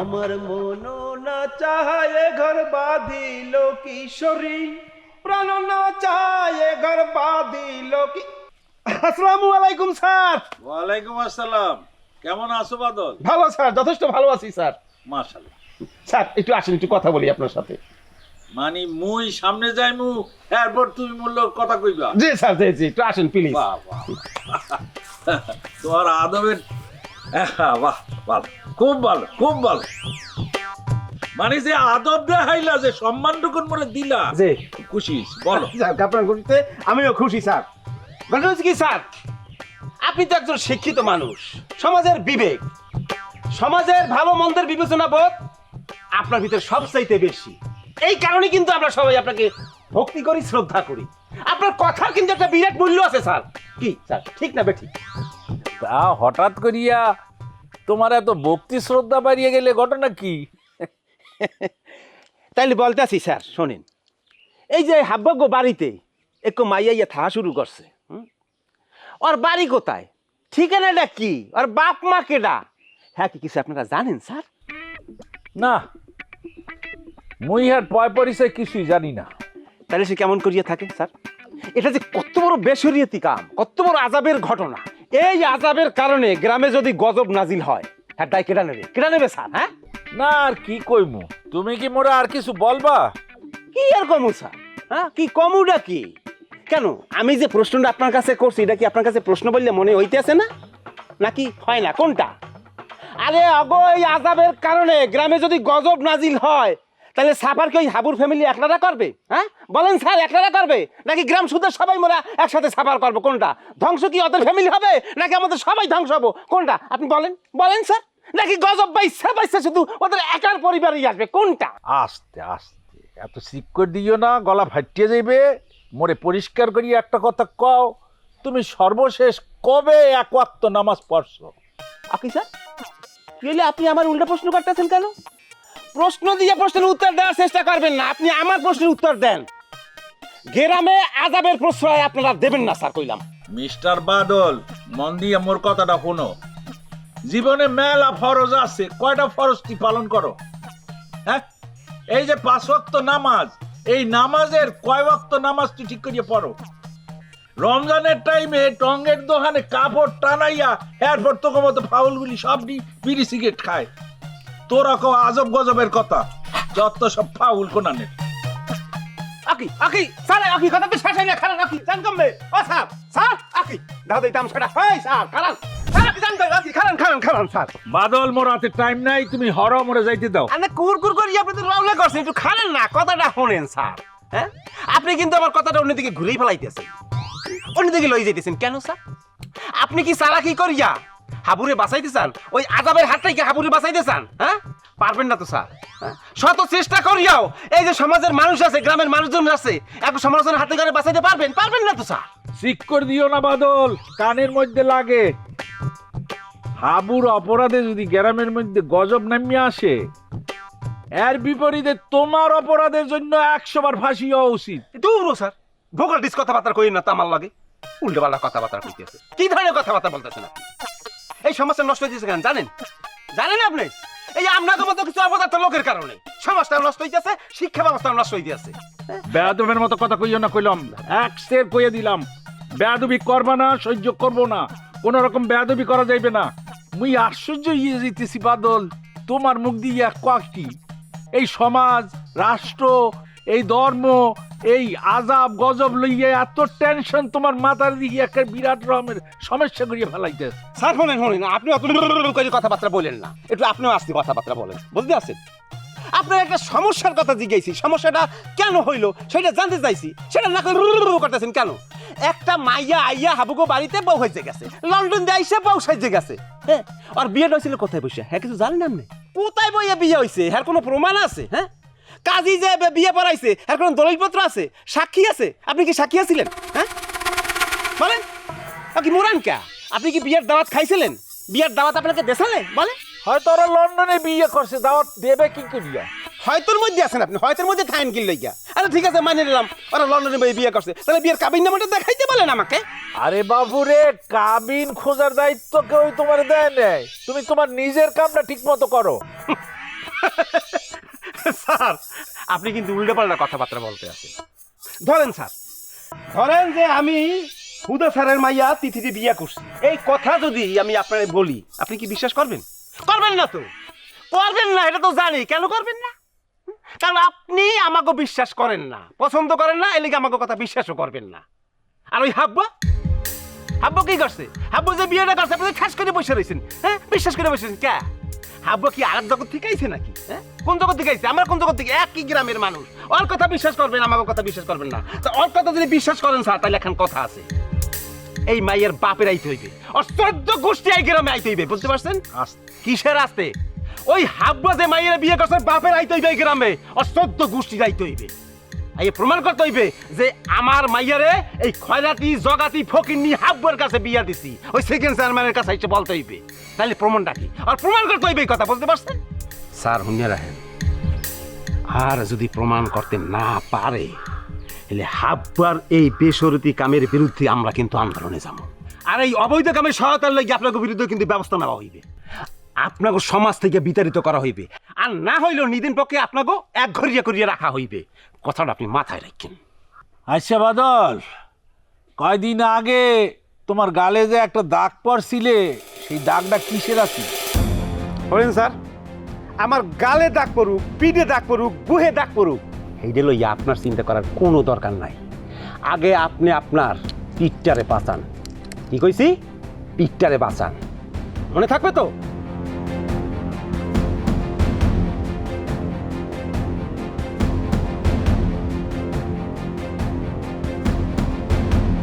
আমার মন না চায় ঘর বাঁধিল কিশোরী। প্রাণ না চায় ঘর বাঁধিল কি আসসালামু আলাইকুম স্যার। ওয়ালাইকুম আসসালাম। কেমন আছো বাদল? ভালো স্যার যথেষ্ট ভালো আছি স্যার। মাশাল্লাহ স্যার একটু আসেন একটু কথা বলি আপনার সাথে। মানে মুই সামনে যাই মু এরপর তুমি মূল্য কথা কইবা। জি স্যার জি জি একটু আসেন প্লিজ। বাহ বাহ। তোমার আদবের বাহ ভালো খুব ভালো খুব ভালো। মানে যে আদব দেখাইলা যে সম্মান সম্মানটুকুন মনে দিলা জি। খুশি বলো। আপনার খুশিতে আমিও খুশি স্যার। ঘটনা কি স্যার আপনি তো একজন শিক্ষিত মানুষ সমাজের বিবেক সমাজের ভালো মন্দের বিবেচনা বোধ আপনার ভিতরে সবচাইতে বেশি। এই কারণে কিন্তু আমরা সবাই আপনাকে ভক্তি করি শ্রদ্ধা করি। আপনার কথার কিন্তু একটা বিরাট মূল্য আছে স্যার। কি স্যার ঠিক না বেঠিক? তা হঠাৎ করিয়া তোমার এত ভক্তি শ্রদ্ধা বাড়িয়ে গেলে ঘটনা কি? তাইলে বলতে আছি স্যার শোনেন। এই যে হাব্বাগ্য বাড়িতে একটু মাইয়াইয়া থাকা শুরু করছে? ওর বাড়ি কোথায়? ঠিকানাটা কি? ওর বাপ মা কেডা? হ্যাঁ কি কিছু আপনারা জানেন স্যার? না মুই আর পয় পরিচয় কিছুই জানি না। তাহলে সে কেমন করিয়া থাকে স্যার? এটা যে কত বড় বেসরিয়তি কাম কত বড় আজাবের ঘটনা। এই আজাবের কারণে গ্রামে যদি গজব নাজিল হয় হ্যাঁ দায় কেডা নেবে? কেডা নেবে স্যার হ্যাঁ? না আর কি কইমু? তুমি কি মোরা আর কিছু বলবা? কি আর কমু স্যার? হ্যাঁ কি কমুটা কি? কেন আমি যে প্রশ্নটা আপনার কাছে করছি এটা কি আপনার কাছে প্রশ্ন বললে মনে হইতেছে না? নাকি হয় না? কোনটা? আরে অগো এই আজাবের কারণে গ্রামে যদি গজব নাজিল হয় তাহলে সাফার কি ওই হাবুর ফ্যামিলি একলারা করবে? হ্যাঁ? বলেন স্যার একলারা করবে? নাকি গ্রাম সুদের সবাই মোরা একসাথে সাফার করব? কোনটা? ধ্বংস কি ওদের ফ্যামিলি হবে? নাকি আমাদের সবাই ধ্বংস হব? কোনটা? আপনি বলেন। বলেন স্যার। নাকি গজব বাইসা বাইসা শুধু ওদের একার পরিবারই আসবে? কোনটা? আস্তে আস্তে। এত সিক দিও না গলা ফাটিয়ে যাইবে। মোরে পরিষ্কার করি একটা কথা কও। তুমি সর্বশেষ কবে এক নামাজ পড়ছো? আপনি স্যার আপনি আমার উল্টা প্রশ্ন করতেছেন কেন? প্রশ্ন দিয়ে প্রশ্নের উত্তর দেওয়ার চেষ্টা করবেন না। আপনি আমার প্রশ্নের উত্তর দেন। গ্রামে আজাবের প্রশ্রয় আপনারা দেবেন না, স্যার, কইলাম। মিস্টার বাদল, মন দিয়ে মোর কথাটা শোনো। জীবনে মেলা ফরজ আছে, কয়টা ফরজ তুই পালন করো? হ্যাঁ? এই যে পাঁচ ওয়াক্ত নামাজ, এই নামাজের কয় ওয়াক্ত নামাজ তুই ঠিক করিয়ে পড়ো? রমজানের টাইমে টঙ্গের দোকানে কাপড় টানাইয়া, এরপর তোকে মতো ফাউলগুলি সব বি- বিড়ি সিগারেট খায়। তোরা কো আজব গজবের কথা। যত সব ফাউল কোনানের। আকি আকি স্যার আকি কথা তো শেষ হয় না খারাপ আকি জান কমবে। ও স্যার স্যার আকি দাও দিতাম সেটা এই স্যার খারাপ বাদল মোর হাতে টাইম নাই তুমি হর মরে যাইতে দাও। আরে কুর কুর করি আপনি তো রাউলে করছেন একটু খালেন না কথাটা শোনেন স্যার হ্যাঁ? আপনি কিন্তু আমার কথাটা অন্যদিকে ঘুরেই ফেলাইতেছেন। অন্যদিকে লই যাইতেছেন কেন স্যার আপনি কি সারা কি করিয়া হাবুরে বাঁচাইতে চান? ওই আজাবের হাত থেকে হাবুরে বাঁচাইতে চান? হ্যাঁ? পারবেন না তো স্যার। হ্যাঁ? শত চেষ্টা করিয়াও এই যে সমাজের মানুষ আছে গ্রামের মানুষজন আছে এখন সমালোচনার হাতে করে বাঁচাইতে পারবেন? পারবেন না তো স্যার। সিক করে দিও না বাদল। কানের মধ্যে লাগে। হাবুর অপরাধে যদি গ্রামের মধ্যে গজব নামিয়ে আসে এর বিপরীতে তোমার অপরাধের জন্য একশো বার ফাঁসি হওয়া উচিত। দূর স্যার। ভোকাল ডিস কথাবার্তা কই না তো আমার লাগে। উল্টো পাল্টা কথাবার্তা কইতেছে। কি ধরনের কথাবার্তা বলতেছেন আপনি? এই সমাজটা নষ্ট হইতেছে কেন, জানেন? জানেন আপনি? এই আপনাদের মতো কিছু অপদার্থ লোকের কারণে। সমাজটা নষ্ট হইতেছে, শিক্ষা ব্যবস্থা নষ্ট হইতেছে। বেয়াদবের মতো কথা কইও না, কইলাম, এক সের কইয়ে দিলাম, বেয়াদবি করবা না, সহ্য করব না কোন রকম বেয়াদবি করা যাইবে না। মুই আশ্চর্য হইয়ে যেতেছি বাদল, তোমার মুখ দিয়ে কক কি? এই সমাজ, রাষ্ট্র, এই ধর্ম এই আজাব গজব লইয়ে এত টেনশন তোমার মাথার দিকে একটা বিরাট রকমের সমস্যা করিয়ে ফেলাইতেছে। স্যার, শোনেন শোনেন আপনি অত করে কথাবার্তা বলেন না। একটু আপনিও আসতে কথাবার্তা বলেন, বুঝতে আছেন আপনার একটা সমস্যার কথা জিজ্ঞাসি সমস্যাটা কেন হইল সেটা জানতে চাইছি। সেটা না করে করতেছেন কেন? একটা মাইয়া আইয়া হাবুগো বাড়িতে বউ হয়েছে গেছে, লন্ডন দিয়ে আইসা বউ সাইজে গেছে। হ্যাঁ আর বিয়েটা হয়েছিল কোথায় বসে? হ্যাঁ কিছু জানেন আপনি? কোথায় বইয়া বিয়ে হয়েছে হ্যাঁ কোনো প্রমাণ আছে? হ্যাঁ? কাজী যে বিয়ে পড়াইছে এর কোনো দলিলপত্র আছে? সাক্ষী আছে? আপনি কি সাক্ষী আছিলেন? হ্যাঁ? বলেন। কি মোরান কে? আপনি কি বিয়ের দাওয়াত খাইছিলেন? বিয়ের দাওয়াত আপনাকে দেখালে বলে হয়তো ওরা লন্ডনে বিয়ে করছে দাওয়াত দেবে কি করিয়া হয়তোর মধ্যে আছেন আপনি হয়তোর মধ্যে থাকেন কি লইয়া আরে ঠিক আছে মানে নিলাম। ওরা লন্ডনে বই বিয়ে করছে। তাহলে বিয়ের কাবিন নামাটা দেখাইতে বলেন আমাকে। আরে বাবু রে কাবিন খোঁজার দায়িত্ব কেউ তোমার দেয় নেই। তুমি তোমার নিজের কামটা ঠিক মতো করো স্যার, আপনি কিন্তু উল্টোপাল্টা কথাবার্তা বলতে আছেন ধরেন স্যার, ধরেন যে আমি হুদা স্যারের মাইয়া তিথিতে বিয়া করছি। এই কথা যদি আমি আপনার বলি, আপনি কি বিশ্বাস করবেন? করবেন না তো। করবেন না, এটা তো জানি। কেন করবেন না? কারণ আপনি আমাকে বিশ্বাস করেন না। পছন্দ করেন না এলিকে আমাকে কথা বিশ্বাসও করবেন না। আর ওই হাব্বা? হাব্বা কি করছে? হাব্বা যে বিয়েটা করছে, আপনি খাস করে বসে রয়েছেন হ্যাঁ? বিশ্বাস করে বসে রয়েছেন কে? হাব্বা কি আর জগৎ থেকে আইছে নাকি? হ্যাঁ? কোন জগৎ থেকে আইছে আমরা কোন জগৎ থেকে একই গ্রামের মানুষ। ওর কথা বিশ্বাস করবেন আমার কথা বিশ্বাস করবেন না। তো ওর কথা যদি বিশ্বাস করেন স্যার তাহলে এখন কথা আছে। এই মাইয়ের বাপের আইতে হইবে। আর চোদ্দ গোষ্ঠী এই গ্রামে আইতে হইবে বুঝতে পারছেন? কিসের আসতে? ওই হাব্বা যে মাইয়ের বিয়ে করছে বাপের আইতে হইবে এই গ্রামে। আর চোদ্দ গোষ্ঠী আইতে হইবে। এই প্রমাণ করতে হইবে যে আমার মাইয়ারে এই খয়রাতি জগাতি ফকিন্নি হাব্বার কাছে বিয়া দিছি। ওই সেকেন্ড চেয়ারম্যানের কাছে এসে বলতে হইবে। তাহলে প্রমাণটা কি? আর প্রমাণ করতে হইবে কথা বুঝতে পারছেন? স্যার হুনিয়া রাখেন। আর যদি প্রমাণ করতে না পারে এলে হাব্বার এই বেসরতি কামের বিরুদ্ধে আমরা কিন্তু আন্দোলনে যাব। আর এই অবৈধ কামের সহায়তার লাগি আপনাকে বিরুদ্ধে কিন্তু ব্যবস্থা নেওয়া হইবে। আপনাকে সমাজ থেকে বিতাড়িত করা হইবে। আর না হইলেও নিদিন পক্ষে আপনাকে এক ঘরিয়া করিয়া রাখা হইবে। কথাটা আপনি মাথায় রাখেন। আচ্ছা বাদল কয়দিন আগে তোমার গালে যে একটা দাগ পড়ছিলে সেই দাগটা কিসের আছে? বলেন স্যার আমার গালে দাগ পড়ুক পিঠে দাগ পড়ুক বুহে দাগ পড়ুক এইটা লইয়া আপনার চিন্তা করার কোনো দরকার নাই। আগে আপনি আপনার পিঠটারে বাঁচান। কি কইছি? পিঠটারে বাঁচান। মনে থাকবে তো?